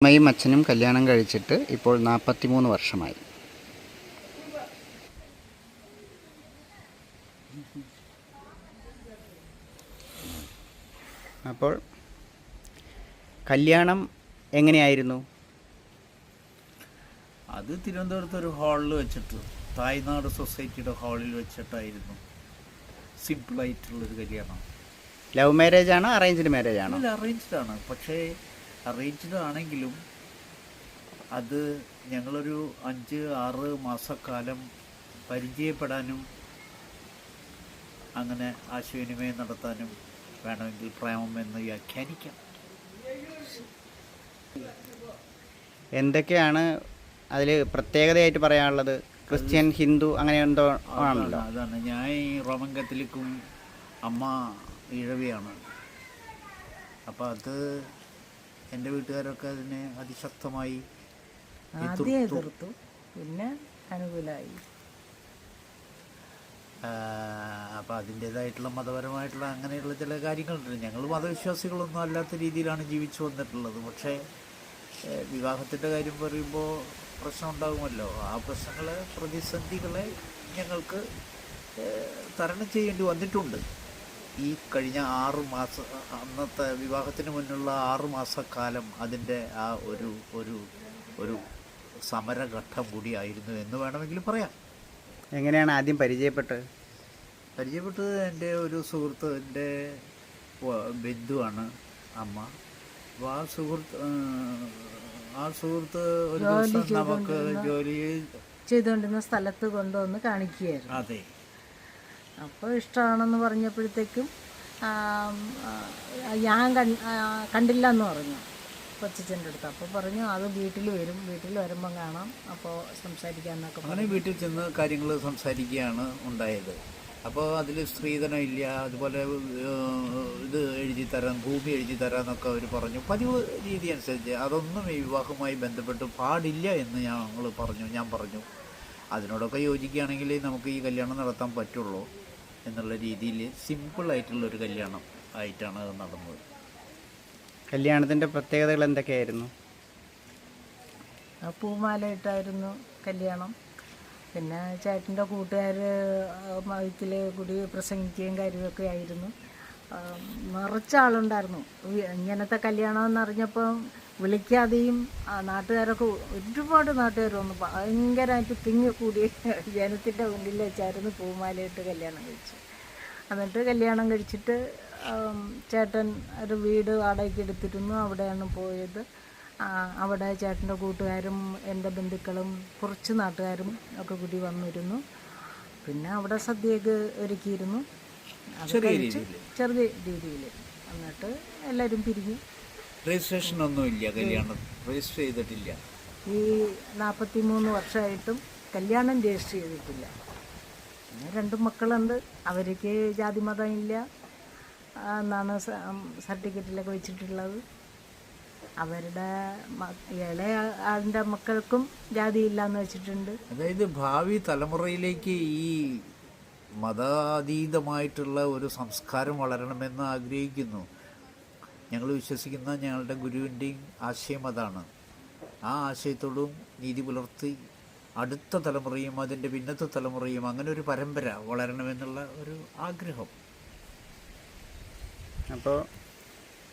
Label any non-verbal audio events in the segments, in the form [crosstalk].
അമ്മയും അച്ഛനും കല്യാണം കഴിച്ചിട്ട് ഇപ്പോൾ നാൽപ്പത്തിമൂന്ന് വർഷമായി. അപ്പോൾ കല്യാണം എങ്ങനെയായിരുന്നു? അത് തിരുവനന്തപുരത്ത് ഒരു ഹാളിൽ വെച്ചിട്ട് തായ്നാട് സൊസൈറ്റിയുടെ ഹാളിൽ വെച്ചിട്ടായിരുന്നു. സിമ്പിളായിട്ടുള്ളൊരു കല്യാണം. ലവ് മാരേജ് ആണോ അറേഞ്ച്ഡ് മാരേജ് ആണോ അല്ല അറേഞ്ച്ഡ് ആണ് പക്ഷേ അറേഞ്ച്ഡ് ആണെങ്കിലും അത് ഞങ്ങളൊരു അഞ്ച് ആറ് മാസക്കാലം പരിചയപ്പെടാനും അങ്ങനെ ആശയവിനിമയം നടത്താനും വേണമെങ്കിൽ പ്രേമം എന്ന് വ്യാഖ്യാനിക്കാം. എന്തൊക്കെയാണ് അതിൽ പ്രത്യേകതയായിട്ട് പറയാനുള്ളത്? ക്രിസ്ത്യൻ ഹിന്ദു അങ്ങനെ എന്തോ ആണല്ലോ. അതാണ്. ഞാൻ ഈ റോമൻ കത്തലിക്കും അമ്മ ഇഴവിയാണ്. അപ്പോൾ അത് എന്റെ വീട്ടുകാരൊക്കെ അതിനെ അതിശക്തമായി ആദ്യം എതിർത്തു പിന്നെ അനുകൂലമായി. അപ്പം അതിന്റേതായിട്ടുള്ള മതപരമായിട്ടുള്ള അങ്ങനെയുള്ള ചില കാര്യങ്ങളുണ്ട്. ഞങ്ങൾ മതവിശ്വാസികളൊന്നും അല്ലാത്ത രീതിയിലാണ് ജീവിച്ചു വന്നിട്ടുള്ളത്. പക്ഷേ വിവാഹത്തിന്റെ വിവാഹത്തിന്റെ കാര്യം പറയുമ്പോൾ പ്രശ്നം ഉണ്ടാകുമല്ലോ ആ പ്രശ്നങ്ങളെ പ്രതിസന്ധികളെ ഞങ്ങൾക്ക് തരണം ചെയ്യേണ്ടി വന്നിട്ടുണ്ട്. ഈ കഴിഞ്ഞ ആറ് മാസം അന്നത്തെ വിവാഹത്തിന് മുന്നുള്ള ആറ് മാസക്കാലം അതിന്റെ ആ ഒരു ഒരു ഒരു സമരഘട്ടം കൂടിയായിരുന്നു എന്ന് വേണമെങ്കിൽ പറയാം. എങ്ങനെയാണ് ആദ്യം പരിചയപ്പെട്ടത്? പരിചയപ്പെട്ടത് എന്റെ ഒരു സുഹൃത്ത് എന്റെ ബന്ധുവാണ് അമ്മ. അപ്പോൾ ആ സുഹൃത്ത് ആ, ആ സുഹൃത്ത് ഒരു ദിവസം നമുക്ക് ജോലി ചെയ്തുകൊണ്ടിരുന്ന സ്ഥലത്ത് കൊണ്ടുവന്ന് കാണിക്കുകയായിരുന്നു. അതെ. അപ്പോൾ ഇഷ്ടമാണെന്ന് പറഞ്ഞപ്പോഴത്തേക്കും ഞാൻ കൺ കണ്ടില്ല എന്ന് പറഞ്ഞു കൊച്ചച്ഛന്റെ അടുത്ത്. അപ്പോൾ പറഞ്ഞു അത് വീട്ടിൽ വരും വീട്ടിൽ വരുമ്പം കാണാം. അപ്പോൾ സംസാരിക്കാമെന്നൊക്കെ അങ്ങനെ വീട്ടിൽ ചെന്ന് കാര്യങ്ങൾ സംസാരിക്കുകയാണ് ഉണ്ടായത്. അപ്പോൾ അതിൽ സ്ത്രീധനം ഇല്ല അതുപോലെ ഇത് എഴുതി തരാം ഭൂമി എഴുതി തരാം എന്നൊക്കെ അവർ പറഞ്ഞു. പതിവ് രീതി അനുസരിച്ച്. അതൊന്നും ഈ വിവാഹവുമായി ബന്ധപ്പെട്ട് പാടില്ല എന്ന് ഞങ്ങൾ പറഞ്ഞു ഞാൻ പറഞ്ഞു. അതിനോടൊക്കെ യോജിക്കുകയാണെങ്കിൽ നമുക്ക് ഈ കല്യാണം നടത്താൻ പറ്റുള്ളൂ. എന്നുള്ള രീതിയിൽ സിമ്പിളായിട്ടുള്ളൊരു കല്യാണം ആയിട്ടാണ് അത് നടന്നത്. കല്യാണത്തിന്റെ പ്രത്യേകതകൾ എന്തൊക്കെയായിരുന്നു? ആ പൂമാലയിട്ടായിരുന്നു കല്യാണം. പിന്നെ ചേട്ടന്റെ കൂട്ടുകാർ മതത്തിൽ കൂടി പ്രസംഗിക്കുകയും കാര്യമൊക്കെ ആയിരുന്നു. നിറച്ച ആളുണ്ടായിരുന്നു ഇങ്ങനത്തെ കല്യാണം എന്നറിഞ്ഞപ്പോൾ വിളിക്കാതെയും ആ നാട്ടുകാരൊക്കെ ഒരുപാട് നാട്ടുകാർ വന്നു ഭയങ്കരമായിട്ട് തിങ്ങി കൂടി [laughs] ജനത്തിന്റെ മുന്നിൽ വെച്ചായിരുന്നു പൂമാലയിട്ട് കല്യാണം കഴിച്ചു എന്നിട്ട് കല്യാണം കഴിച്ചിട്ട് ചേട്ടൻ ഒരു വീട് വാടകയ്ക്ക് എടുത്തിരുന്നു. അവിടെയാണ് പോയത്. അവിടെ ചേട്ടന്റെ കൂട്ടുകാരും എന്റെ ബന്ധുക്കളും കുറച്ച് നാട്ടുകാരും ഒക്കെ കൂടി വന്നിരുന്നു. പിന്നെ അവിടെ സദ്യയൊക്കെ ഒരുക്കിയിരുന്നു. ചെറിയ രീതിയിൽ. എന്നിട്ട് എല്ലാവരും പിരിഞ്ഞു. രജിസ്ട്രേഷൻ ഒന്നും ഇല്ല കല്യാണം. രജിസ്റ്റർ ചെയ്തിട്ടില്ല. ഈ നാൽപ്പത്തി മൂന്ന് വർഷമായിട്ടും കല്യാണം രജിസ്റ്റർ ചെയ്തിട്ടില്ല. പിന്നെ രണ്ട് മക്കളുണ്ട്. അവർക്ക് ജാതി മതം ഇല്ല. എന്നാണ് സർട്ടിഫിക്കറ്റിലൊക്കെ വെച്ചിട്ടുള്ളത്. അവരുടെ ഇളയ ആളിന്റെ മക്കൾക്കും ജാതി ഇല്ല എന്ന് വെച്ചിട്ടുണ്ട്. അതായത് ഭാവി തലമുറയിലേക്ക് ഈ മതാതീതമായിട്ടുള്ള ഒരു സംസ്കാരം വളരണമെന്ന് ആഗ്രഹിക്കുന്നു. ഞങ്ങൾ വിശ്വസിക്കുന്ന ഞങ്ങളുടെ ഗുരുവിന്റെയും ആശയം അതാണ്. ആ ആശയത്തോടും നീതി പുലർത്തി അടുത്ത തലമുറയും അതിന്റെ പിന്നത്തെ തലമുറയും അങ്ങനെ ഒരു പരമ്പര വളരണമെന്നുള്ള ഒരു ആഗ്രഹം. അപ്പോൾ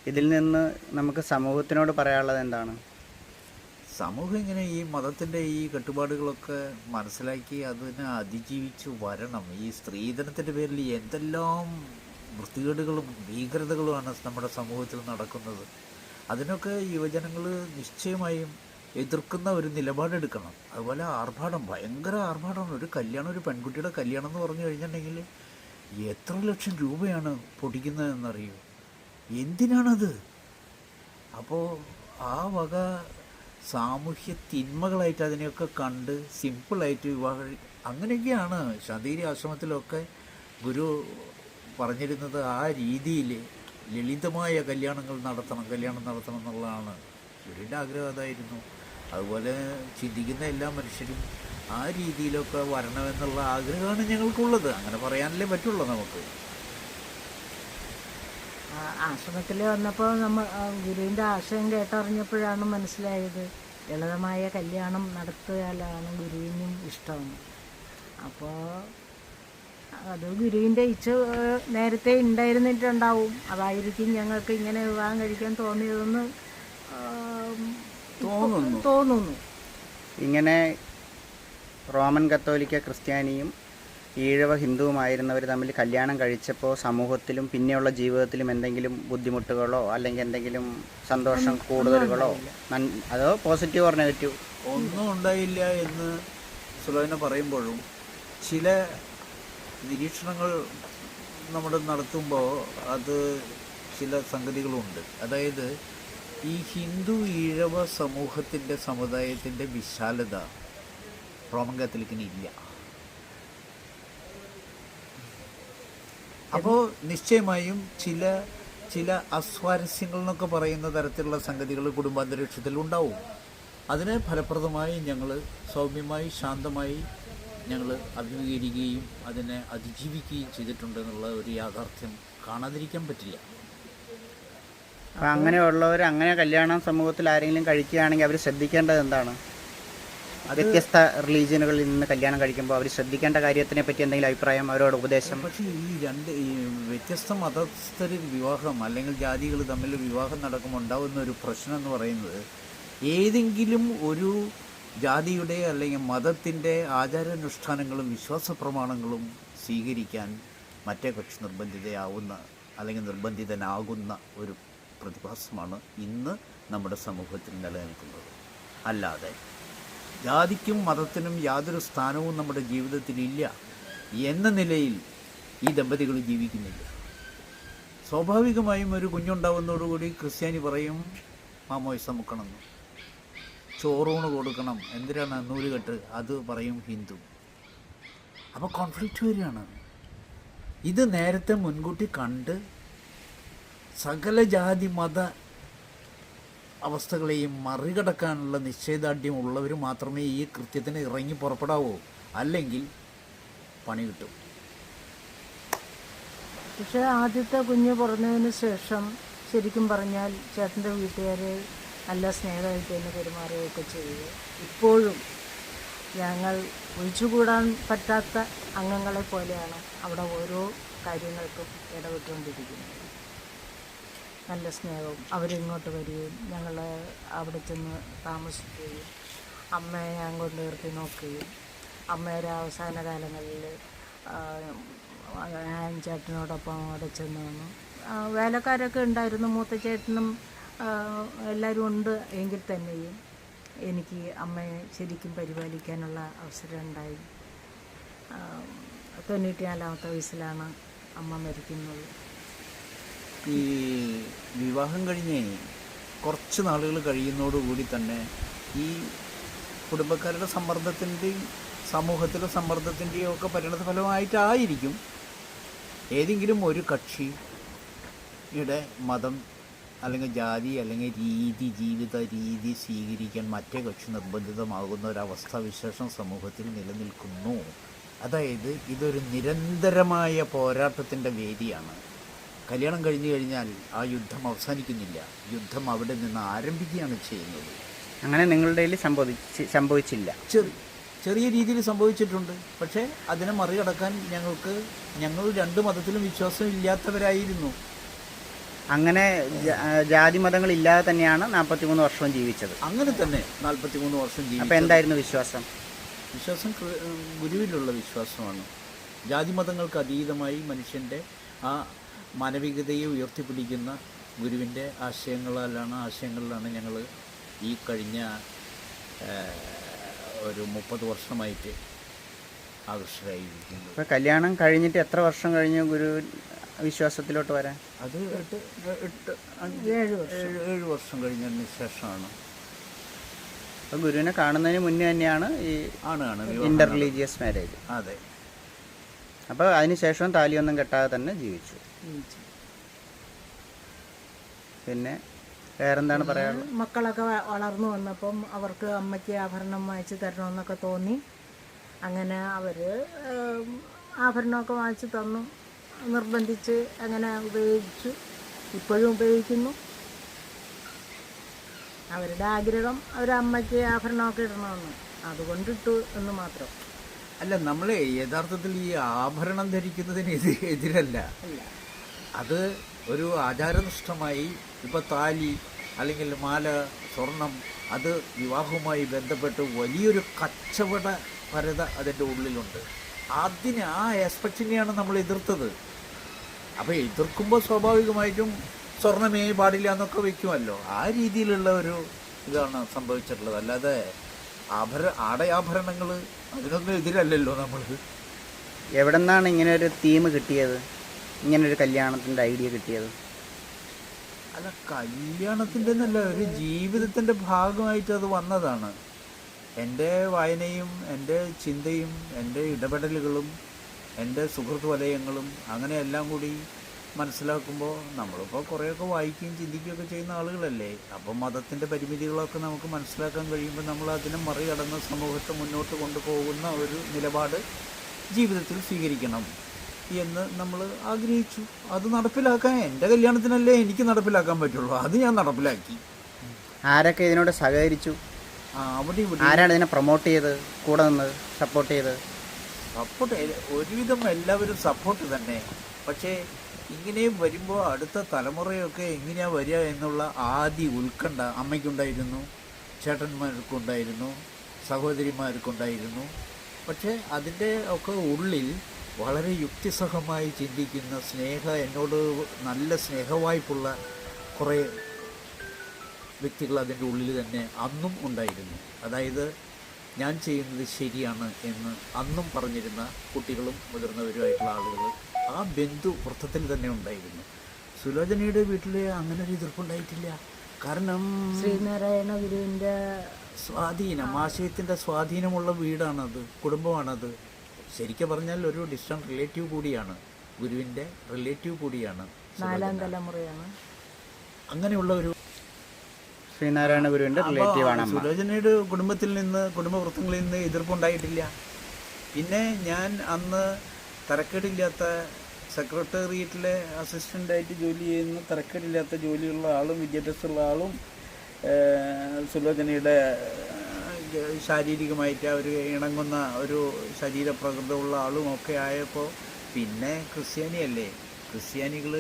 ഇതിൽ നിന്ന് നമുക്ക് സമൂഹത്തിനോട് പറയാനുള്ളത് എന്താണ്? സമൂഹം ഇങ്ങനെ ഈ മതത്തിന്റെ ഈ കെട്ടുപാടുകളൊക്കെ മനസ്സിലാക്കി അതിനെ അതിജീവിച്ച് വരണം. ഈ സ്ത്രീധനത്തിന്റെ പേരിൽ എന്തെല്ലാം വൃത്തികേടുകളും ഭീകരതകളുമാണ് നമ്മുടെ സമൂഹത്തിൽ നടക്കുന്നത്. അതിനൊക്കെ യുവജനങ്ങൾ നിശ്ചയമായും എതിർക്കുന്ന ഒരു നിലപാടെടുക്കണം. അതുപോലെ ആർഭാടം ഭയങ്കര ആർഭാടമാണ്. ഒരു കല്യാണം ഒരു പെൺകുട്ടിയുടെ കല്യാണം എന്ന് പറഞ്ഞു കഴിഞ്ഞിട്ടുണ്ടെങ്കിൽ എത്ര ലക്ഷം രൂപയാണ് പൊടിക്കുന്നതെന്നറിയോ എന്തിനാണത്? അപ്പോൾ ആ വക സാമൂഹ്യ തിന്മകളായിട്ട് അതിനെയൊക്കെ കണ്ട് സിമ്പിളായിട്ട് വിവാഹ അങ്ങനെയൊക്കെയാണ് ശാന്തിരി ആശ്രമത്തിലൊക്കെ ഗുരു പറഞ്ഞിരുന്നത് ആ രീതിയിൽ ലളിതമായ കല്യാണങ്ങൾ നടത്തണം കല്യാണം നടത്തണം എന്നുള്ളതാണ്. ഇവരുടെ ആഗ്രഹം അതായിരുന്നു. അതുപോലെ ചിന്തിക്കുന്ന എല്ലാ മനുഷ്യരും ആ രീതിയിലൊക്കെ വരണമെന്നുള്ള ആഗ്രഹമാണ് ഞങ്ങൾക്കുള്ളത്. അങ്ങനെ പറയാനല്ലേ പറ്റുള്ളൂ നമുക്ക്. ആശ്രമത്തിൽ വന്നപ്പോൾ നമ്മൾ ഗുരുവിന്റെ ആശയം കേട്ടറിഞ്ഞപ്പോഴാണ് മനസ്സിലായത്. ലളിതമായ കല്യാണം നടത്തുകയാണ് ഗുരുവിനും ഇഷ്ടം. അപ്പോൾ അത് ഗുരുവിന്റെ ഇച്ഛ നേരത്തെ ഉണ്ടായിരുന്നിട്ടുണ്ടാവും. അതായിരിക്കും ഞങ്ങൾക്ക് ഇങ്ങനെ വിവാഹം കഴിക്കാൻ തോന്നിയതെന്ന് തോന്നുന്നു. തോന്നുന്നു. ഇങ്ങനെ റോമൻ കത്തോലിക്ക ക്രിസ്ത്യാനിയും ഈഴവ ഹിന്ദുവുമായിരുന്നവർ തമ്മിൽ കല്യാണം കഴിച്ചപ്പോൾ സമൂഹത്തിലും പിന്നെയുള്ള ജീവിതത്തിലും എന്തെങ്കിലും ബുദ്ധിമുട്ടുകളോ അല്ലെങ്കിൽ എന്തെങ്കിലും സന്തോഷം കൂടുതലുകളോ അതോ പോസിറ്റീവ് ഓർ നെഗറ്റീവ് ഒന്നും ഉണ്ടായില്ല എന്ന് സുലോചന പറയുമ്പോഴും ചില നിരീക്ഷണങ്ങൾ നമ്മൾ നടത്തുമ്പോൾ അത് ചില സംഗതികളുണ്ട്. അതായത് ഈ ഹിന്ദു ഈഴവ സമൂഹത്തിന്റെ സമുദായത്തിന്റെ വിശാലത റോമൻ കാത്തലിക്കിന് ഇല്ല. അപ്പോൾ നിശ്ചയമായും ചില ചില അസ്വാരസ്യങ്ങൾ എന്നൊക്കെ പറയുന്ന തരത്തിലുള്ള സംഗതികൾ കുടുംബാന്തരീക്ഷത്തിൽ ഉണ്ടാവും. അതിനെ ഫലപ്രദമായി ഞങ്ങൾ സൗമ്യമായി ശാന്തമായി ഞങ്ങൾ അഭിമുഖീകരിക്കുകയും അതിനെ അതിജീവിക്കുകയും ചെയ്തിട്ടുണ്ട് എന്നുള്ള ഒരു യാഥാർത്ഥ്യം കാണാതിരിക്കാൻ പറ്റില്ല. അപ്പം അങ്ങനെയുള്ളവർ അങ്ങനെ കല്യാണം സമൂഹത്തിൽ ആരെങ്കിലും കഴിക്കുകയാണെങ്കിൽ അവർ ശ്രദ്ധിക്കേണ്ടത് എന്താണ്? വ്യത്യസ്ത റിലീജിയനുകളിൽ നിന്ന് കല്യാണം കഴിക്കുമ്പോൾ അവർ ശ്രദ്ധിക്കേണ്ട കാര്യത്തിനെ പറ്റി എന്തെങ്കിലും അഭിപ്രായം അവരോട് ഉപദേശം? പക്ഷേ ഈ രണ്ട് ഈ വ്യത്യസ്ത മതസ്ഥരിൽ വിവാഹം അല്ലെങ്കിൽ ജാതികൾ തമ്മിൽ വിവാഹം നടക്കുമ്പോൾ ഉണ്ടാകുന്ന ഒരു പ്രശ്നം എന്ന് പറയുന്നത് ഏതെങ്കിലും ഒരു ജാതിയുടെ അല്ലെങ്കിൽ മതത്തിന്റെ ആചാരാനുഷ്ഠാനങ്ങളും വിശ്വാസ പ്രമാണങ്ങളും സ്വീകരിക്കാൻ മറ്റേ കക്ഷി നിർബന്ധിതയാവുന്ന അല്ലെങ്കിൽ നിർബന്ധിതനാകുന്ന ഒരു പ്രതിഭാസമാണ് ഇന്ന് നമ്മുടെ സമൂഹത്തിൽ നിലനിൽക്കുന്നത്. അല്ലാതെ ജാതിക്കും മതത്തിനും യാതൊരു സ്ഥാനവും നമ്മുടെ ജീവിതത്തിലില്ല എന്ന നിലയിൽ ഈ ദമ്പതികൾ ജീവിക്കുന്നില്ല. സ്വാഭാവികമായും ഒരു കുഞ്ഞുണ്ടാവുന്നതോടുകൂടി ക്രിസ്ത്യാനി പറയും മാമോയിസ മുക്കണമെന്ന് ചോറൂണ് കൊടുക്കണം. എന്തിനാണ് നൂലുകെട്ട്? അത് പറയും ഹിന്ദു. അപ്പോൾ കോൺഫ്ലിക്റ്റ് വരികയാണ്. ഇത് നേരത്തെ മുൻകൂട്ടി കണ്ട് സകല ജാതി മത അവസ്ഥകളെയും മറികടക്കാനുള്ള നിശ്ചയദാർഢ്യം ഉള്ളവർ മാത്രമേ ഈ കൃത്യത്തിന് ഇറങ്ങി പുറപ്പെടാവൂ. അല്ലെങ്കിൽ പണി കിട്ടും. പക്ഷേ ആദ്യത്തെ കുഞ്ഞ് പറഞ്ഞതിന് ശേഷം ശരിക്കും പറഞ്ഞാൽ ചേട്ടന്റെ വീട്ടുകാർ നല്ല സ്നേഹമായിട്ട് തന്നെ പെരുമാറുകയൊക്കെ ചെയ്യുക ഇപ്പോഴും ഞങ്ങൾ ഒഴിച്ചുകൂടാൻ പറ്റാത്ത അംഗങ്ങളെ പോലെയാണ് അവിടെ ഓരോ കാര്യങ്ങൾക്കും ഇടപെട്ടുകൊണ്ടിരിക്കുന്നത്. നല്ല സ്നേഹവും അവരിങ്ങോട്ട് വരികയും ഞങ്ങൾ അവിടെ ചെന്ന് താമസിക്കുകയും അമ്മയെ ഞാൻ കൊണ്ട് നിർത്തി നോക്കുകയും അമ്മയുടെ അവസാന കാലങ്ങളിൽ ഞാൻ ചേട്ടനോടൊപ്പം അവിടെ ചെന്ന് വന്നു വേലക്കാരൊക്കെ ഉണ്ടായിരുന്നു മൂത്ത ചേട്ടനും എല്ലാവരും ഉണ്ട് എങ്കിൽ തന്നെയും എനിക്ക് അമ്മയെ ശരിക്കും പരിപാലിക്കാനുള്ള അവസരം ഉണ്ടായി. തൊണ്ണൂറ്റിനാലാമത്തെ വയസ്സിലാണ് അമ്മ മരിക്കുന്നത്. ഈ വിവാഹം കഴിഞ്ഞ് കുറച്ച് നാളുകൾ കഴിയുന്നതോടുകൂടി തന്നെ ഈ കുടുംബക്കാരുടെ സമ്മർദ്ദത്തിന്റെയും സമൂഹത്തിലെ സമ്മർദ്ദത്തിന്റെയും ഒക്കെ പരിണത ഫലമായിട്ടായിരിക്കും ഏതെങ്കിലും ഒരു കക്ഷിയുടെ മതം അല്ലെങ്കിൽ ജാതി അല്ലെങ്കിൽ രീതി ജീവിത രീതി സ്വീകരിക്കാൻ മറ്റേ കക്ഷി നിർബന്ധിതമാകുന്ന ഒരവസ്ഥ വിശേഷം സമൂഹത്തിൽ നിലനിൽക്കുന്നു. അതായത് ഇതൊരു നിരന്തരമായ പോരാട്ടത്തിന്റെ വേദിയാണ്. കല്യാണം കഴിഞ്ഞു കഴിഞ്ഞാൽ ആ യുദ്ധം അവസാനിക്കുന്നില്ല. യുദ്ധം അവിടെ നിന്ന് ആരംഭിക്കുകയാണ് ചെയ്യുന്നത്. അങ്ങനെ നിങ്ങളുടെ കയ്യിൽ സംഭവിച്ച് സംഭവിച്ചില്ല. ചെറിയ ചെറിയ രീതിയിൽ സംഭവിച്ചിട്ടുണ്ട്. പക്ഷേ അതിനെ മറികടക്കാൻ ഞങ്ങൾക്ക് ഞങ്ങൾ രണ്ട് മതത്തിലും വിശ്വാസം ഇല്ലാത്തവരായിരുന്നു അങ്ങനെ ജാതി മതങ്ങൾ ഇല്ലാതെ തന്നെയാണ് നാൽപ്പത്തിമൂന്ന് വർഷവും ജീവിച്ചത്. അങ്ങനെ തന്നെ നാൽപ്പത്തി മൂന്ന് വർഷം ജീവിച്ചു അപ്പോൾ എന്തായിരുന്നു വിശ്വാസം? വിശ്വാസം ഗുരുവിലുള്ള വിശ്വാസമാണ്. ജാതി മതങ്ങൾക്ക് അതീതമായി മനുഷ്യന്റെ ആ മാനവികതയെ ഉയർത്തിപ്പിടിക്കുന്ന ഗുരുവിന്റെ ആശയങ്ങളിലാണ് ആശയങ്ങളിലാണ് ഞങ്ങൾ ഈ കഴിഞ്ഞ ഒരു മുപ്പത് വർഷമായിട്ട് ആകർഷകരായിരിക്കുന്നത്. ഇപ്പം കല്യാണം കഴിഞ്ഞിട്ട് എത്ര വർഷം കഴിഞ്ഞു ഗുരു? വിശ്വാസത്തിലോട്ട് വരാൻ? അത് എട്ട് എട്ട് അഞ്ച് ഏഴ് വർഷം. ഏഴ് ഏഴ് വർഷം കഴിഞ്ഞതിന് ശേഷമാണ്. അപ്പോൾ ഗുരുവിനെ കാണുന്നതിന് മുന്നേ തന്നെയാണ് ഈ ആണ് ആണ്. വിവാഹം ഇന്റർ റിലീജിയസ് മാരേജ് അതെ. അപ്പോൾ അതിനുശേഷം താലിയൊന്നും കെട്ടാതെ തന്നെ ജീവിച്ചു. ജീവിച്ചു. പിന്നെ വേറെന്താണ് പറയാനുള്ളത്? മക്കളൊക്കെ വ- വളർന്നു വന്നപ്പം അവർക്ക് അമ്മയ്ക്ക് ആഭരണം വാങ്ങിച്ച് തരണമെന്നൊക്കെ തോന്നി. അങ്ങനെ അവർ ആഭരണമൊക്കെ വാങ്ങിച്ച് തന്നു. നിർബന്ധിച്ച് അങ്ങനെ ഉപയോഗിച്ചു. ഇപ്പോഴും ഉപയോഗിക്കുന്നു. അവരുടെ ആഗ്രഹം അവരമ്മയ്ക്ക് ആഭരണമൊക്കെ ഇടണമെന്ന്. അതുകൊണ്ടിട്ടു എന്ന് മാത്രം. അല്ല നമ്മൾ യഥാർത്ഥത്തിൽ ഈ ആഭരണം ധരിക്കുന്നതിന് എതിരല്ല. അത് ഒരു ആചാരനിഷ്ഠമായി ഇപ്പൊ താലി അല്ലെങ്കിൽ മാല സ്വർണം അത് വിവാഹവുമായി ബന്ധപ്പെട്ട് വലിയൊരു കച്ചവട പരത അതിന്റെ ഉള്ളിലുണ്ട്. അതിന് ആ ആസ്പെക്റ്റിനെയാണ് നമ്മൾ എതിർത്തത്. അപ്പോൾ എതിർക്കുമ്പോൾ സ്വാഭാവികമായിട്ടും സ്വർണമേ പാടില്ല എന്നൊക്കെ വെക്കുമല്ലോ. ആ രീതിയിലുള്ള ഒരു ഇതാണ് സംഭവിച്ചിട്ടുള്ളത്. അല്ലാതെ ആഭര ആടയാഭരണങ്ങൾ അതിനൊന്നും എതിരല്ലല്ലോ നമ്മൾ. എവിടെ നിന്നാണ് ഇങ്ങനെ ഒരു തീം കിട്ടിയത്? ഇങ്ങനെ ഒരു കല്യാണത്തിന്റെ ഐഡിയ കിട്ടിയത്? അല്ല കല്യാണത്തിന്റെ എന്നല്ല ഒരു ജീവിതത്തിന്റെ ഭാഗമായിട്ട് അത് വന്നതാണ്. എന്റെ വായനയും എന്റെ ചിന്തയും എന്റെ ഇടപെടലുകളും എന്റെ സുഹൃത്ത് വലയങ്ങളും അങ്ങനെ എല്ലാം കൂടി മനസ്സിലാക്കുമ്പോൾ നമ്മളിപ്പോൾ കുറേയൊക്കെ വായിക്കുകയും ചിന്തിക്കുകയൊക്കെ ചെയ്യുന്ന ആളുകളല്ലേ. അപ്പോൾ മതത്തിന്റെ പരിമിതികളൊക്കെ നമുക്ക് മനസ്സിലാക്കാൻ കഴിയുമ്പോൾ നമ്മൾ അതിനെ മറികടന്ന് സമൂഹത്തെ മുന്നോട്ട് കൊണ്ടുപോകുന്ന ഒരു നിലപാട് ജീവിതത്തിൽ സ്വീകരിക്കണം എന്ന് നമ്മൾ ആഗ്രഹിച്ചു. അത് നടപ്പിലാക്കാൻ എന്റെ കല്യാണത്തിനല്ലേ എനിക്ക് നടപ്പിലാക്കാൻ പറ്റുള്ളൂ. അത് ഞാൻ നടപ്പിലാക്കി. ആരൊക്കെ ഇതിനോട് സഹകരിച്ചു? അവിടെ ഇവിടെ ആരാണ് ഇതിനെ പ്രൊമോട്ട് ചെയ്ത് കൂടെ നിന്ന് സപ്പോർട്ട് ചെയ്ത്? സപ്പോർട്ട് ഒരുവിധം എല്ലാവരും സപ്പോർട്ട് തന്നെ. പക്ഷേ ഇങ്ങനെയും വരുമ്പോൾ അടുത്ത തലമുറയൊക്കെ എങ്ങനെയാ വരിക എന്നുള്ള ആദ്യ ഉത്കണ്ഠ അമ്മയ്ക്കുണ്ടായിരുന്നു ചേട്ടന്മാർക്കുണ്ടായിരുന്നു സഹോദരിമാർക്കുണ്ടായിരുന്നു. പക്ഷേ അതിന്റെ ഒക്കെ ഉള്ളിൽ വളരെ യുക്തിസഹമായി ചിന്തിക്കുന്ന സ്നേഹ എന്നോട് നല്ല സ്നേഹവായ്പുള്ള കുറേ വ്യക്തികൾ അതിന്റെ ഉള്ളിൽ തന്നെ അന്നും ഉണ്ടായിരുന്നു. അതായത് ഞാൻ ചെയ്യുന്നത് ശരിയാണ് എന്ന് അന്നും പറഞ്ഞിരുന്ന കുട്ടികളും മുതിർന്നവരുമായിട്ടുള്ള ആളുകൾ ആ ബന്ധു വൃത്തത്തിൽ തന്നെ ഉണ്ടായിരുന്നു. സുലോചനയുടെ വീട്ടിൽ അങ്ങനെ ഒരു എതിർപ്പുണ്ടായിട്ടില്ല കാരണം ശ്രീനാരായണ ഗുരുവിന്റെ സ്വാധീനം ആശയത്തിന്റെ സ്വാധീനമുള്ള വീടാണത് കുടുംബമാണത്. ശരിക്കും പറഞ്ഞാൽ ഒരു ഡിസ്റ്റന്റ് റിലേറ്റീവ് കൂടിയാണ്. ഗുരുവിന്റെ റിലേറ്റീവ് കൂടിയാണ് നാലാം തലമുറയാണ്. അങ്ങനെയുള്ള ഒരു ശ്രീനാരായണ ഗുരുവിന്റെ റിലേറ്റീവ് ആണ് സുലോചനയുടെ കുടുംബത്തിൽ നിന്ന് കുടുംബവൃത്തങ്ങളിൽ നിന്ന് എതിർപ്പുണ്ടായിട്ടില്ല. പിന്നെ ഞാൻ അന്ന് തരക്കേടില്ലാത്ത സെക്രട്ടേറിയറ്റിലെ അസിസ്റ്റന്റായിട്ട് ജോലി ചെയ്യുന്ന തരക്കേടില്ലാത്ത ജോലിയുള്ള ആളും വിദ്യാഭ്യാസമുള്ള ആളും സുലോചനയുടെ ശാരീരികമായിട്ട് അവർ ഇണങ്ങുന്ന ഒരു ശരീരപ്രകൃതമുള്ള ആളും ഒക്കെ ആയപ്പോൾ പിന്നെ ക്രിസ്ത്യാനിയല്ലേ? ക്രിസ്ത്യാനികൾ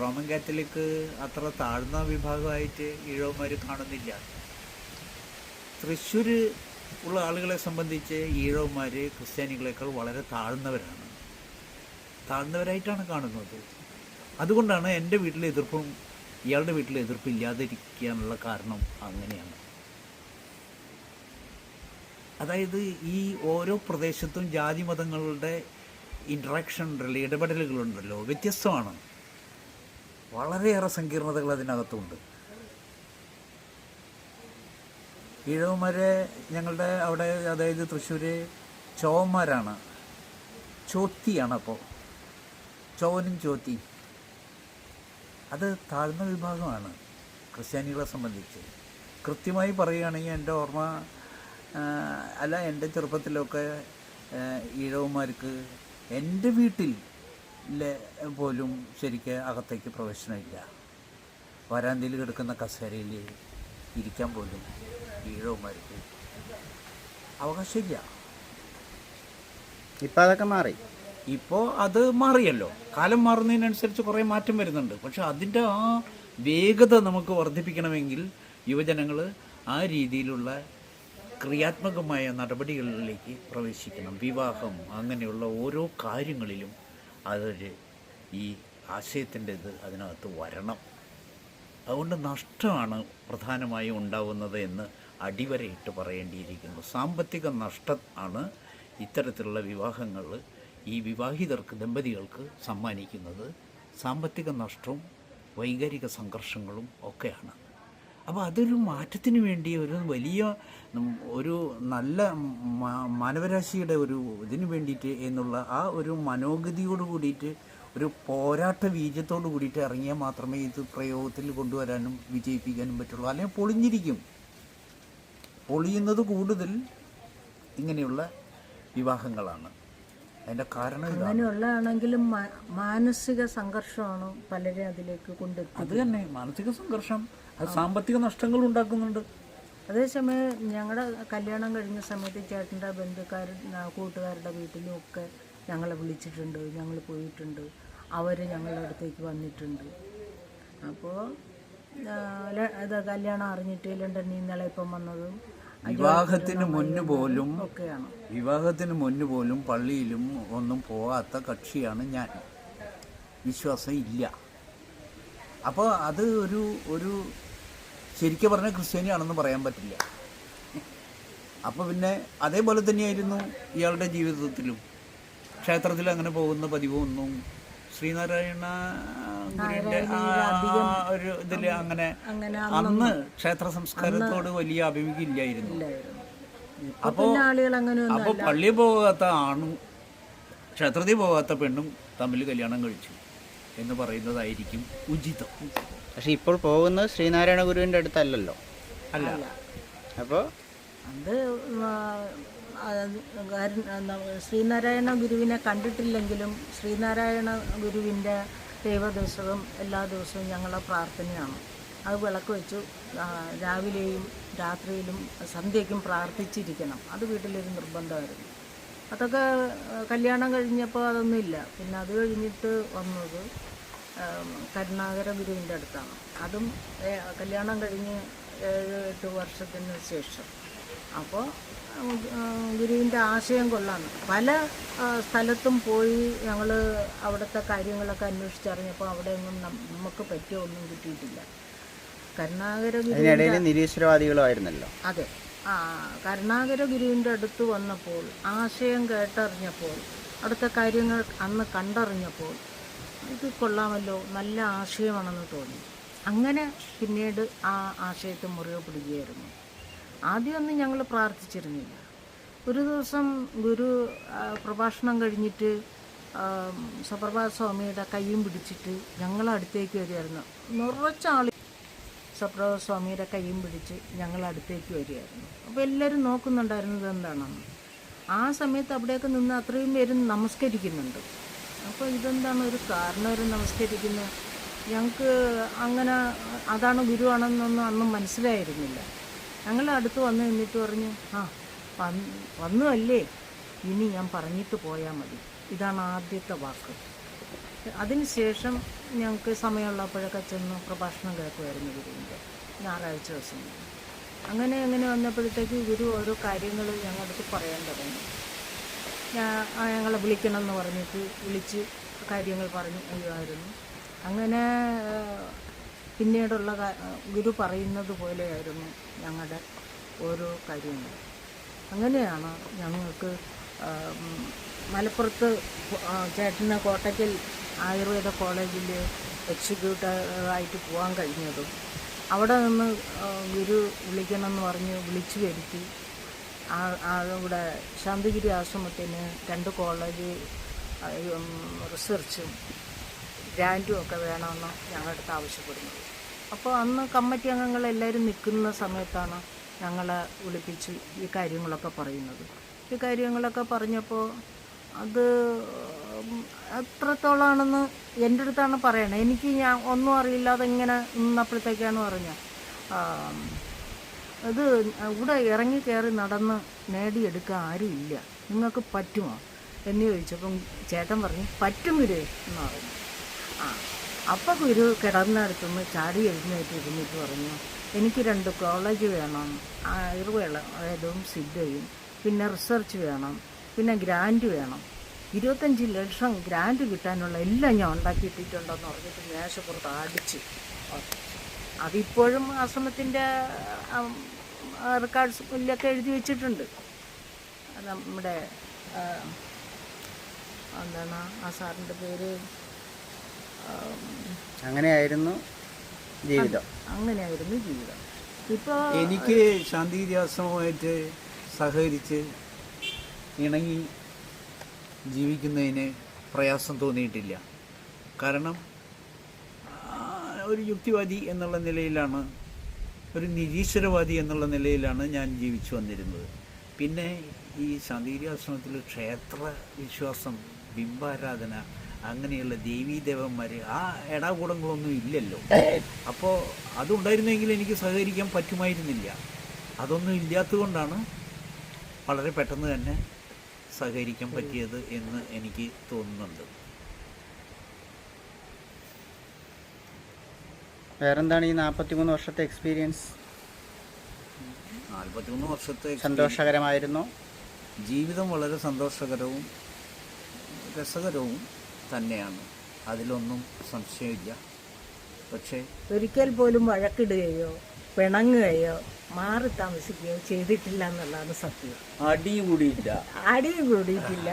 റോമൻ കാത്തലിക് അത്ര താഴ്ന്ന വിഭാഗമായിട്ട് ഈഴവന്മാർ കാണുന്നില്ല. തൃശ്ശൂർ ഉള്ള ആളുകളെ സംബന്ധിച്ച് ഈഴവന്മാർ ക്രിസ്ത്യാനികളെക്കാൾ വളരെ താഴ്ന്നവരാണ്. താഴ്ന്നവരായിട്ടാണ് കാണുന്നത്. അതുകൊണ്ടാണ് എന്റെ വീട്ടിലെ എതിർപ്പും ഇയാളുടെ വീട്ടിലെ എതിർപ്പ് ഇല്ലാതിരിക്കാനുള്ള കാരണം അങ്ങനെയാണ്. അതായത് ഈ ഓരോ പ്രദേശത്തും ജാതി മതങ്ങളുടെ ഇൻട്രാക്ഷൻ ഉണ്ടല്ലോ ഇടപെടലുകളുണ്ടല്ലോ വ്യത്യസ്തമാണ്. വളരെയേറെ സങ്കീർണതകൾ അതിനകത്തുണ്ട്. ഈഴവന്മാരെ ഞങ്ങളുടെ അവിടെ അതായത് തൃശ്ശൂർ ചോവന്മാരാണ് ചോത്തിയാണ് അപ്പോൾ ചോവനും ചോത്തി. അത് താഴ്ന്ന വിഭാഗമാണ് ക്രിസ്ത്യാനികളെ സംബന്ധിച്ച്. കൃത്യമായി പറയുകയാണെങ്കിൽ എന്റെ ഓർമ്മ അല്ല എന്റെ ചെറുപ്പത്തിലൊക്കെ ഈഴവന്മാർക്ക് എന്റെ വീട്ടിൽ പോലും ശരിക്ക് അകത്തേക്ക് പ്രവേശനമില്ല. വരാന്തയിൽ കിടക്കുന്ന കസേരയിൽ ഇരിക്കാൻ പോലും ഈഴവന്മാർക്ക് അവകാശമില്ല. ഇപ്പോൾ അതൊക്കെ മാറി? ഇപ്പോൾ അത് മാറിയല്ലോ. കാലം മാറുന്നതിനനുസരിച്ച് കുറേ മാറ്റം വരുന്നുണ്ട്. പക്ഷെ അതിന്റെ ആ വേഗത നമുക്ക് വർദ്ധിപ്പിക്കണമെങ്കിൽ യുവജനങ്ങൾ ആ രീതിയിലുള്ള ക്രിയാത്മകമായ നടപടികളിലേക്ക് പ്രവേശിക്കണം. വിവാഹം അങ്ങനെയുള്ള ഓരോ കാര്യങ്ങളിലും അതൊരു ഈ ആശയത്തിന്റെ ഇത് അതിനകത്ത് വരണം. അതുകൊണ്ട് നഷ്ടമാണ് പ്രധാനമായും ഉണ്ടാവുന്നത് എന്ന് അടിവരയിട്ട് പറയേണ്ടിയിരിക്കുന്നു. സാമ്പത്തിക നഷ്ടം ആണ് ഇത്തരത്തിലുള്ള വിവാഹങ്ങൾ ഈ വിവാഹിതർക്ക് ദമ്പതികൾക്ക് സമ്മാനിക്കുന്നത്. സാമ്പത്തിക നഷ്ടവും വൈകാരിക സംഘർഷങ്ങളും ഒക്കെയാണ്. അപ്പോൾ അതൊരു മാറ്റത്തിന് വേണ്ടി ഒരു വലിയ ഒരു നല്ല മാനവരാശിയുടെ ഒരു ഇതിന് വേണ്ടിയിട്ട് എന്നുള്ള ആ ഒരു മനോഗതിയോട് കൂടിയിട്ട് ഒരു പോരാട്ട ബീജത്തോട് കൂടിയിട്ട് ഇറങ്ങിയാൽ മാത്രമേ ഇത് പ്രയോഗത്തിൽ കൊണ്ടുവരാനും വിജയിപ്പിക്കാനും പറ്റുള്ളൂ. അല്ലെങ്കിൽ പൊളിഞ്ഞിരിക്കും. പൊളിയുന്നത് കൂടുതൽ ഇങ്ങനെയുള്ള വിവാഹങ്ങളാണ്. അതിന്റെ കാരണം അങ്ങനെയുള്ളതാണെങ്കിലും മാനസിക സംഘർഷമാണ് പലരെ അതിലേക്ക് കൊണ്ടെത്തുന്നത് അത് തന്നെ. മാനസിക സംഘർഷം അത് സാമ്പത്തിക നഷ്ടങ്ങൾ ഉണ്ടാക്കുന്നുണ്ട്. അതേസമയം ഞങ്ങളുടെ കല്യാണം കഴിഞ്ഞ സമയത്ത് ചേട്ടന്റെ ബന്ധുക്കാർ കൂട്ടുകാരുടെ വീട്ടിലും ഒക്കെ ഞങ്ങളെ വിളിച്ചിട്ടുണ്ട്. ഞങ്ങൾ പോയിട്ടുണ്ട്. അവർ ഞങ്ങളുടെ അടുത്തേക്ക് വന്നിട്ടുണ്ട്. അപ്പോൾ ഇത് കല്യാണം അറിഞ്ഞിട്ട് ലണ്ടനിൽ നിന്നലെ ഇപ്പം വന്നതും? വിവാഹത്തിന് മുന്ന് പോലും ഒക്കെയാണ്. വിവാഹത്തിന് മുന്ന് പോലും പള്ളിയിലും ഒന്നും പോകാത്ത കക്ഷിയാണ് ഞാൻ. വിശ്വാസം ഇല്ല. അപ്പോൾ അത് ഒരു ഒരു ശരിക്കും പറഞ്ഞാൽ ക്രിസ്ത്യാനിയാണെന്ന് പറയാൻ പറ്റില്ല. അപ്പോൾ പിന്നെ അതേപോലെ തന്നെയായിരുന്നു ഇയാളുടെ ജീവിതത്തിലും. ക്ഷേത്രത്തിൽ അങ്ങനെ പോകുന്ന പതിവൊന്നും ശ്രീനാരായണ ഗുരുവിന്റെ ഒരു ഇതിൽ അങ്ങനെ അന്ന് ക്ഷേത്ര സംസ്കാരത്തോട് വലിയ അഭിമുഖം ഇല്ലായിരുന്നു. അപ്പോൾ അപ്പോൾ പള്ളിയിൽ പോകാത്ത ആണും ക്ഷേത്രത്തിൽ പോകാത്ത പെണ്ണും തമ്മിൽ കല്യാണം കഴിച്ചു എന്ന് പറയുന്നതായിരിക്കും ഉചിതം. പക്ഷെ ഇപ്പോൾ പോകുന്നത് ശ്രീനാരായണ ഗുരുവിന്റെ അടുത്തല്ലല്ലോ. അല്ല. അപ്പോൾ അത് ശ്രീനാരായണ ഗുരുവിനെ കണ്ടിട്ടില്ലെങ്കിലും ശ്രീനാരായണ ഗുരുവിന്റെ ദൈവദിവസവും എല്ലാ ദിവസവും ഞങ്ങളുടെ പ്രാർത്ഥനയാണ്. അത് വിളക്ക് വെച്ചു രാവിലെയും രാത്രിയിലും സന്ധ്യയ്ക്കും പ്രാർത്ഥിച്ചിരിക്കണം. അത് വീട്ടിലൊരു നിർബന്ധമായിരുന്നു. അതൊക്കെ കല്യാണം കഴിഞ്ഞപ്പോൾ അതൊന്നുമില്ല. പിന്നെ അത് കഴിഞ്ഞിട്ട് വന്നത് കരുണാകര ഗുരുവിന്റെ അടുത്താണ്. അതും കല്യാണം കഴിഞ്ഞ് ഏഴ് എട്ട് വർഷത്തിന് ശേഷം. അപ്പോൾ ഗുരുവിന്റെ ആശയം കൊള്ളാണ് പല സ്ഥലത്തും പോയി ഞങ്ങൾ അവിടുത്തെ കാര്യങ്ങളൊക്കെ അന്വേഷിച്ചറിഞ്ഞപ്പോൾ അവിടെ ഒന്നും നമുക്ക് പറ്റിയ ഒന്നും കിട്ടിയിട്ടില്ല. കരുണാകര ഗുരു നിരീശ്വരവാദികളായിരുന്നല്ലോ. അതെ. ആ കരുണാകര ഗുരുവിന്റെ അടുത്ത് വന്നപ്പോൾ ആശയം കേട്ടറിഞ്ഞപ്പോൾ അവിടുത്തെ കാര്യങ്ങൾ അന്ന് കണ്ടറിഞ്ഞപ്പോൾ ഇത് കൊള്ളാമല്ലോ നല്ല ആശയമാണെന്ന് തോന്നി. അങ്ങനെ പിന്നീട് ആ ആശയത്തെ മുറിവ് പിടിക്കുകയായിരുന്നു. ആദ്യമൊന്നും ഞങ്ങൾ പ്രാർത്ഥിച്ചിരുന്നില്ല. ഒരു ദിവസം ഗുരു പ്രഭാഷണം കഴിഞ്ഞിട്ട് സുപ്രഭാത സപ്രഭാത സ്വാമിയുടെ കൈയും പിടിച്ചിട്ട് ഞങ്ങളടുത്തേക്ക് വരികയായിരുന്നു. നിറച്ച ആൾ സപ്രഭ സ്വാമിയുടെ കൈയും പിടിച്ച് ഞങ്ങളടുത്തേക്ക് വരികയായിരുന്നു. അപ്പോൾ എല്ലാവരും നോക്കുന്നുണ്ടായിരുന്നത് എന്താണെന്ന്. ആ സമയത്ത് അവിടെയൊക്കെ നിന്ന് അത്രയും പേരും നമസ്കരിക്കുന്നുണ്ട്. അപ്പോൾ ഇതെന്താണ് ഒരു കാരണവർ നമസ്കരിക്കുന്നത് ഞങ്ങൾക്ക് അങ്ങനെ അതാണ് ഗുരുവാണെന്നൊന്നും അന്നും മനസ്സിലായിരുന്നില്ല. ഞങ്ങൾ അടുത്ത് വന്ന് നിന്നിട്ട് പറഞ്ഞു ആ വന്ന് അല്ലേ ഇനി ഞാൻ പറഞ്ഞിട്ട് പോയാൽ മതി. ഇതാണ് ആദ്യത്തെ വാക്ക്. അതിനുശേഷം ഞങ്ങൾക്ക് സമയമുള്ളപ്പോഴൊക്കെ ചെന്ന് പ്രഭാഷണം കേൾക്കുമായിരുന്നു ഗുരുവിന്റെ. ഞായറാഴ്ച ദിവസം. അങ്ങനെ അങ്ങനെ വന്നപ്പോഴത്തേക്ക് ഗുരു ഓരോ കാര്യങ്ങൾ ഞങ്ങളുടെ അടുത്ത് പറയാൻ തുടങ്ങി. ഞങ്ങളെ വിളിക്കണമെന്ന് പറഞ്ഞിട്ട് വിളിച്ച് കാര്യങ്ങൾ പറഞ്ഞു അയ്യായിരുന്നു. അങ്ങനെ പിന്നീടുള്ള ഗുരു പറയുന്നത് പോലെയായിരുന്നു ഞങ്ങളുടെ ഓരോ കാര്യങ്ങൾ. അങ്ങനെയാണ് ഞങ്ങൾക്ക് മലപ്പുറത്ത് ചേട്ടന് കോട്ടയ്ക്കൽ ആയുർവേദ കോളേജിൽ എക്സിക്യൂട്ടീവായിട്ട് പോകാൻ കഴിഞ്ഞതും അവിടെ നിന്ന് ഗുരു വിളിക്കണമെന്ന് പറഞ്ഞ് വിളിച്ചു വരുത്തി ആ അവിടെ ശാന്തിഗിരി ആശ്രമത്തിന് രണ്ട് കോളേജ് റിസർച്ചും ഗ്രാന്റും ഒക്കെ വേണമെന്ന് ഞങ്ങളുടെ അടുത്ത് ആവശ്യപ്പെടുന്നത് അപ്പോൾ അന്ന് കമ്മിറ്റി അംഗങ്ങൾ എല്ലാവരും നിൽക്കുന്ന സമയത്താണ് ഞങ്ങളെ വിളിപ്പിച്ച് ഈ കാര്യങ്ങളൊക്കെ പറയുന്നത്. ഈ കാര്യങ്ങളൊക്കെ പറഞ്ഞപ്പോൾ അത് എത്രത്തോളാണെന്ന് എന്റെ അടുത്താണ് പറയണത് എനിക്ക് ഞാൻ ഒന്നും അറിയില്ലാതെ ഇങ്ങനെ നിന്നപ്പോഴത്തേക്കാണ് പറഞ്ഞത്. അത് ഇവിടെ ഇറങ്ങി കയറി നടന്ന് നേടിയെടുക്കാൻ ആരും ഇല്ല നിങ്ങൾക്ക് പറ്റുമോ? എന്ന് ചോദിച്ചപ്പം ചേട്ടൻ പറഞ്ഞു പറ്റും ഗുരു എന്ന് പറഞ്ഞു. ആ അപ്പം ഗുരു കിടന്നടുത്തുനിന്ന് ചാടി എഴുന്നേറ്റ് ഇരുന്നിട്ട് പറഞ്ഞു എനിക്ക് രണ്ട് കോളേജ് വേണം. ആയുർവേദവും സിദ്ധയും പിന്നെ റിസർച്ച് വേണം. പിന്നെ ഗ്രാൻഡ് വേണം. ഇരുപത്തഞ്ച് ലക്ഷം ഗ്രാൻഡ് കിട്ടാനുള്ള എല്ലാം ഞാൻ ഉണ്ടാക്കിയിട്ടിട്ടുണ്ടെന്ന് പറഞ്ഞിട്ട് മേശപ്പുറത്ത് അടിച്ച്. അതിപ്പോഴും ആശ്രമത്തിന്റെ റെക്കോർഡ്സിലൊക്കെ എഴുതി വെച്ചിട്ടുണ്ട്. നമ്മുടെ എന്താണ് ആ സാറിന്റെ പേര്? അങ്ങനെയായിരുന്നു ജീവിതം. അങ്ങനെയായിരുന്നു ജീവിതം. ഇപ്പോൾ എനിക്ക് ശാന്തിരാസവുമായിട്ട് സഹകരിച്ച് ഇണങ്ങി ജീവിക്കുന്നതിന് പ്രയാസം തോന്നിയിട്ടില്ല. കാരണം ഒരു യുക്തിവാദി എന്നുള്ള നിലയിലാണ് ഒരു നിരീശ്വരവാദി എന്നുള്ള നിലയിലാണ് ഞാൻ ജീവിച്ചു വന്നിരുന്നത്. പിന്നെ ഈ ശാന്തിഗിരിയാശ്രമത്തിൽ ക്ഷേത്ര വിശ്വാസം ബിംബാരാധന അങ്ങനെയുള്ള ദേവീദേവന്മാർ ആ ഇടാകൂടങ്ങളൊന്നും ഇല്ലല്ലോ. അപ്പോൾ അതുണ്ടായിരുന്നെങ്കിൽ എനിക്ക് സഹകരിക്കാൻ പറ്റുമായിരുന്നില്ല. അതൊന്നും ഇല്ലാത്തതുകൊണ്ടാണ് വളരെ പെട്ടെന്ന് തന്നെ സഹകരിക്കാൻ പറ്റിയത് എന്ന് എനിക്ക് തോന്നുന്നുണ്ട്. വേറെന്താണ് ഈ നാൽപ്പത്തി മൂന്ന് വർഷത്തെ എക്സ്പീരിയൻസ് നാൽപ്പത്തിമൂന്ന് വർഷത്തെ സന്തോഷകരമായിരുന്നു. ജീവിതം വളരെ സന്തോഷകരവും രസകരവും തന്നെയാണ്. അതിലൊന്നും സംശയമില്ല. പക്ഷേ ഒരിക്കൽ പോലും വഴക്കിടുകയോ പിണങ്ങുകയോ മാറി താമസിക്കുകയോ ചെയ്തിട്ടില്ല എന്നുള്ളതാണ് സത്യം. അടി കൂടിയില്ല അടിയും കൂടിയിട്ടില്ല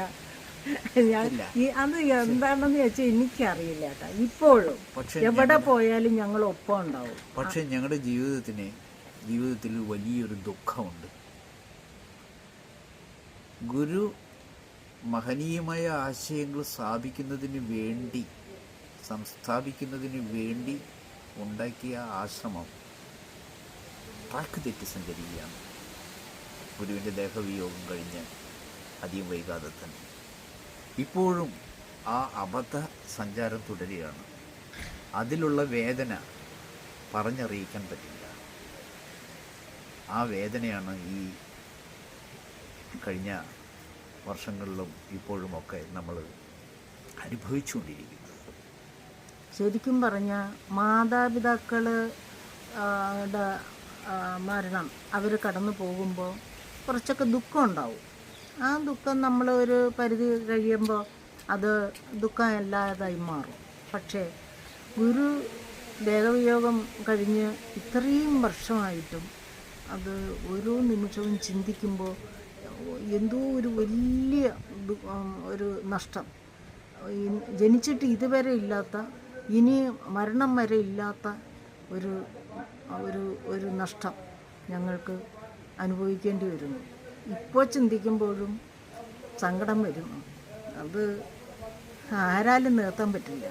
ഞാൻ ഈ അത് എന്താണെന്ന് വെച്ചാൽ എനിക്കറിയില്ല കേട്ടോ. ഇപ്പോഴും പക്ഷെ എവിടെ പോയാലും ഞങ്ങൾ ഒപ്പം ഉണ്ടാവും. പക്ഷെ ഞങ്ങളുടെ ജീവിതത്തിന് ജീവിതത്തിൽ വലിയൊരു ദുഃഖമുണ്ട്. ഗുരു മഹനീയമായ ആശയങ്ങൾ സ്ഥാപിക്കുന്നതിന് വേണ്ടി സംസ്ഥാപിക്കുന്നതിന് വേണ്ടി ഉണ്ടാക്കിയ ആശ്രമം ട്രാക്ക് തെറ്റി സഞ്ചരിക്കുകയാണ്. ഗുരുവിന്റെ ദേഹവിയോഗം കഴിഞ്ഞ് അധികം വൈകാതെ തന്നെ. ഇപ്പോഴും ആ അബദ്ധ സഞ്ചാരം തുടരുകയാണ്. അതിലുള്ള വേദന പറഞ്ഞറിയിക്കാൻ പറ്റില്ല. ആ വേദനയാണ് ഈ കഴിഞ്ഞ വർഷങ്ങളിലും ഇപ്പോഴുമൊക്കെ നമ്മൾ അനുഭവിച്ചുകൊണ്ടിരിക്കുന്നത്. ശരിക്കും പറഞ്ഞ മാതാപിതാക്കൾ മരണം അവർ കടന്നു പോകുമ്പോൾ കുറച്ചൊക്കെ ദുഃഖം ഉണ്ടാവും. ആ ദുഃഖം നമ്മൾ ഒരു പരിധി കഴിയുമ്പോൾ അത് ദുഃഖം എല്ലാതായി മാറും. പക്ഷേ ഗുരു ദേഹവിയോഗം കഴിഞ്ഞ് ഇത്രയും വർഷമായിട്ടും അത് ഓരോ നിമിഷവും ചിന്തിക്കുമ്പോൾ എന്തോ ഒരു വലിയ ഒരു നഷ്ടം. ജനിച്ചിട്ട് ഇതുവരെ ഇല്ലാത്ത ഇനി മരണം വരെ ഇല്ലാത്ത ഒരു ഒരു ഒരു നഷ്ടം ഞങ്ങൾക്ക് അനുഭവിക്കേണ്ടി വരുന്നു. ഇപ്പോൾ ചിന്തിക്കുമ്പോഴും സങ്കടം വരും. അത് ആരാലും നിർത്താൻ പറ്റില്ല.